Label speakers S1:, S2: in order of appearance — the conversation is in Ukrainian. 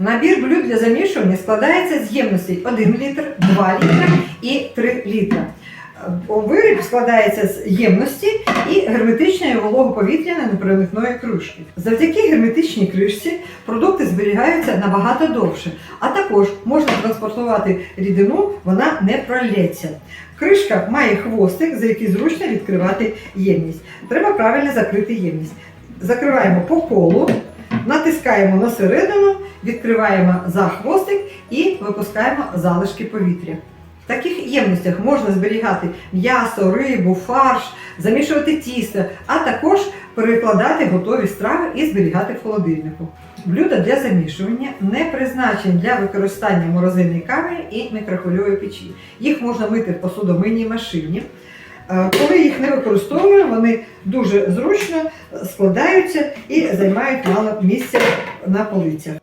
S1: Набір блюд для замішування складається з ємностей 1 літр, 2 літра і 3 літра. Виріб складається з ємності і герметичної вологоповітряної непроникної кришки. Завдяки герметичній кришці продукти зберігаються набагато довше, а також можна транспортувати рідину, вона не пролється. Кришка має хвостик, за який зручно відкривати ємність. Треба правильно закрити ємність. Закриваємо по колу, натискаємо на середину, відкриваємо за хвостик і випускаємо залишки повітря. В таких ємностях можна зберігати м'ясо, рибу, фарш, замішувати тісто, а також перекладати готові страви і зберігати в холодильнику. Блюда для замішування не призначені для використання в морозильній камері і мікрохвильової печі. Їх можна мити в посудомийній машині. Е, Коли їх не використовуємо, вони дуже зручно складаються і займають мало місця на полицях.